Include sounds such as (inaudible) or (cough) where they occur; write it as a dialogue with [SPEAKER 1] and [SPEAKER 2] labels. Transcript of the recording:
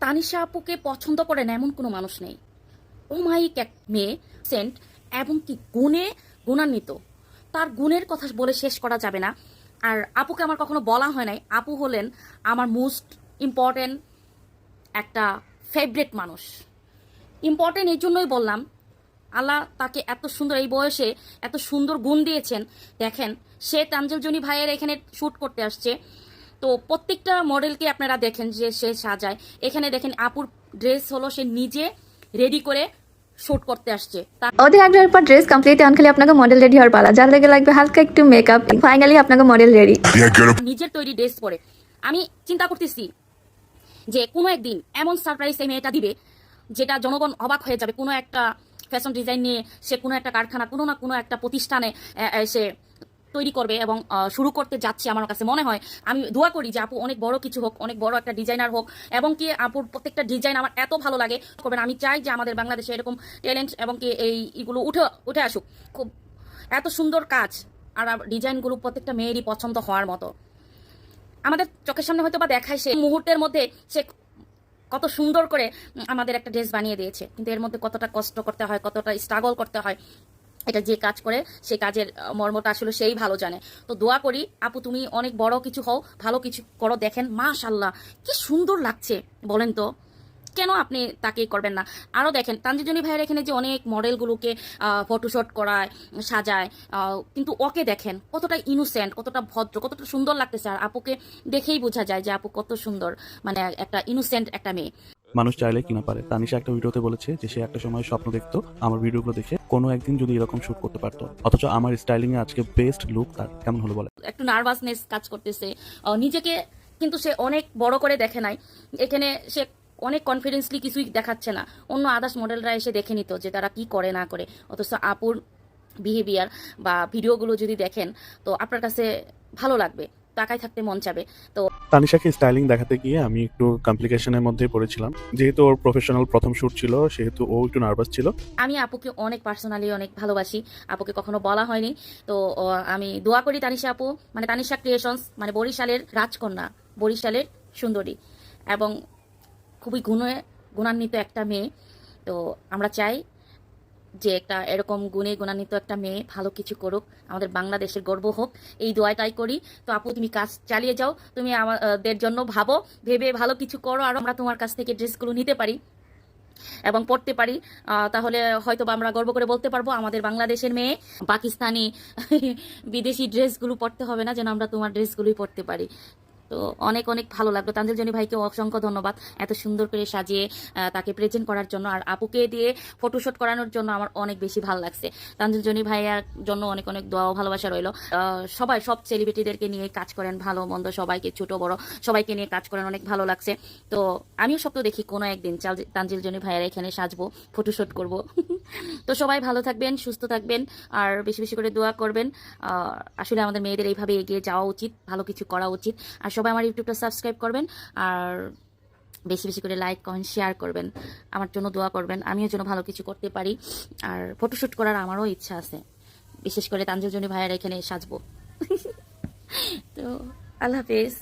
[SPEAKER 1] তানিশা আপুকে পছন্দ করেন এমন কোনো মানুষ নেই। ও মাইক এক মেয়ে, সেন্ট, এবং কি গুণে গুণান্বিত। তার গুণের কথা বলে শেষ করা যাবে না। আর আপুকে আমার কখনো বলা হয় নাই। আপু হলেন আমার মোস্ট ইম্পর্টেন্ট একটা ফেভারেট মানুষ। ইম্পর্টেন্ট এই জন্যই বললাম আল্লাহ তাকে এত সুন্দর এই বয়সে এত সুন্দর গুণ দিয়েছেন। দেখেন সে তানজেল জনি ভাইয়ের এখানে শ্যুট করতে আসছে। তো প্রত্যেকটা মডেলকে আপনারা দেখেন যে সে সাজায়। এখানে দেখেন আপুর ড্রেস হলো সে নিজে রেডি করে শ্যুট করতে আসছে। তার
[SPEAKER 2] ওদের পর ড্রেস কমপ্লিট এখন খালি আপনাকে মডেল রেডি হওয়ার পালা। যার লেগে লাগবে হালকা একটু মেকআপ ফাইনালি আপনাকে মডেল রেডি.
[SPEAKER 1] নিজের তৈরি ড্রেস পরে। আমি চিন্তা করতেছি যে কোনো একদিন এমন সারপ্রাইজ এই মেয়েটা দিবে যেটা জনগণ অবাক হয়ে যাবে। কোনো একটা ফ্যাশন ডিজাইন নিয়ে সে কোনো একটা কারখানা, কোনো না কোনো একটা প্রতিষ্ঠানে সে তৈরি করবে এবং শুরু করতে যাচ্ছে আমার কাছে মনে হয়। আমি দোয়া করি যে আপু অনেক বড় কিছু হোক, অনেক বড় একটা ডিজাইনার হোক, এবং কি আপুর প্রত্যেকটা ডিজাইন আমার এত ভালো লাগে। করবেন, আমি চাই যে আমাদের বাংলাদেশে এরকম ট্যালেন্ট এবং কি এই এগুলো উঠে উঠে আসুক। খুব এত সুন্দর কাজ, আর ডিজাইনগুলো প্রত্যেকটা মেয়েরই পছন্দ হওয়ার মতো। আমাদের চোখের সামনে হয়তো বা দেখায় সে মুহূর্তের মধ্যে সে কত সুন্দর করে আমাদের একটা ড্রেস বানিয়ে দিয়েছে। কিন্তু এর মধ্যে কতটা কষ্ট করতে হয়, কতটা স্ট্রাগল করতে হয়, এটা যে কাজ করে, সে কাজের মর্মটা আসলে সেই ভালো জানে। তো দোয়া করি, আপু তুমি অনেক বড় কিছু হও, ভালো কিছু করো, দেখেন মাশাল্লাহ কি সুন্দর লাগছে, বলেন তো। কেন আপনি তাকে করবেন না? আরও দেখেন তানজিজনী ভাইয়ের এখানে যে অনেক মডেলগুলোকে ফটোশ্যুট করায় সাজায় কিন্তু ওকে দেখেন কতটা ইনোসেন্ট কতটা ভদ্র কতটা সুন্দর লাগতেছে। আর আপুকে দেখেই বোঝা যায় যে আপু কত সুন্দর মানে একটা ইনোসেন্ট একটা মেয়ে।
[SPEAKER 3] মানুষ চাইলে কিনা পারে? তানিশা একটা ভিডিওতে বলেছে যে সে একটা সময় স্বপ্ন দেখতো আমার ভিডিওগুলো দেখে কোনো একদিন যদি এরকম শুট করতে পারতো। অথচ আমার স্টাইলিং এ আজকে বেস্ট লুক তার কেমন হলো বলে
[SPEAKER 1] একটু নার্ভাসনেস কাজ করতেছে। নিজেকে কিন্তু সে অনেক বড় করে দেখে নাই। এখানে সে অনেক কনফিডেন্সলি কিছুই দেখাচ্ছে না। অন্য আদার্স মডেলরা এসে দেখে নিত যে তারা কি করে না করে। অথচ আপুর বিহেভিয়ার বা ভিডিওগুলো যদি দেখেন তো আপনার কাছে ভালো লাগবে তাকাই থাকতে মন চাবে। তো
[SPEAKER 3] তানিশাকে স্টাইলিং দেখাতে গিয়ে আমি একটু কমপ্লিকেশনের মধ্যে পড়েছিলাম। যেহেতু ওর প্রফেশনাল প্রথম শুট ছিল সেহেতু ও একটু নার্ভাস ছিল।
[SPEAKER 1] আমি আপুকে অনেক পার্সোনালি অনেক ভালোবাসি। আপুকে কখনো বলা হয়নি। তো আমি দোয়া করি তানিশা আপু। মানে তানিশা ক্রিয়েশনস মানে বরিশালের রাজকন্যা বরিশালের সুন্দরী। এবং খুবই গুণে, গুণান্বিত একটা মেয়ে। তো আমরা চাই যে একটা এরকম গুণে গুণান্বিত একটা মেয়ে ভালো কিছু করুক, আমাদের বাংলাদেশের গর্ব হোক। এই দোয়াটাই করি। তো আপু, তুমি কাজ চালিয়ে যাও। তুমি আমাদের জন্য ভাবো, ভেবে ভালো কিছু করো, আর আমরা তোমার কাছ থেকে ড্রেসগুলো নিতে পারি এবং পড়তে পারি। তাহলে হয়তো আমরা গর্ব করে বলতে পারব, আমাদের বাংলাদেশের মেয়ে পাকিস্তানি বিদেশি ড্রেসগুলো পড়তে হবে না, যেন আমরা তোমার ড্রেসগুলোই পড়তে পারি। তো অনেক অনেক ভালো লাগল। তানজিল জনি ভাইকে অসংখ্য ধন্যবাদ এত সুন্দর করে সাজিয়ে তাকে প্রেজেন্ট করার জন্য। আর আপুকে দিয়ে ফটোশ্যুট করানোর জন্য আমার অনেক বেশি ভালো লাগছে। তানজিল জনি ভাইয়ার জন্য অনেক অনেক দোয়া ভালোবাসা রইল। সবাই, সব সেলিব্রিটিদেরকে নিয়ে কাজ করেন ভালো, মন্দ, সবাইকে ছোট, বড়, সবাইকে নিয়ে কাজ করেন, অনেক ভালো লাগছে। তো আমিও স্বপ্ন দেখি কোনো একদিন চাল- জনি ভাইয়ার এখানে সাজবো ফটোশ্যুট করব। (laughs) তো সবাই ভালো থাকবেন, সুস্থ থাকবেন, আর বেশি বেশি করে দোয়া করবেন। আসলে আমাদের মেয়েদের এইভাবে এগিয়ে যাওয়া উচিত, ভালো কিছু করা উচিত। আর সবাই আমার ইউটিউবটা সাবস্ক্রাইব করবেন আর বেশি বেশি করে লাইক, কমেন্ট শেয়ার করবেন। আমার জন্য দোয়া করবেন। আমিও যেন ভালো কিছু করতে পারি। আর ফটোশ্যুট করার আমারও ইচ্ছা আছে। বিশেষ করে ভাইয়ার ভাইয়ের এখানে সাজবো। (laughs) তো আল্লাহ হাফেজ।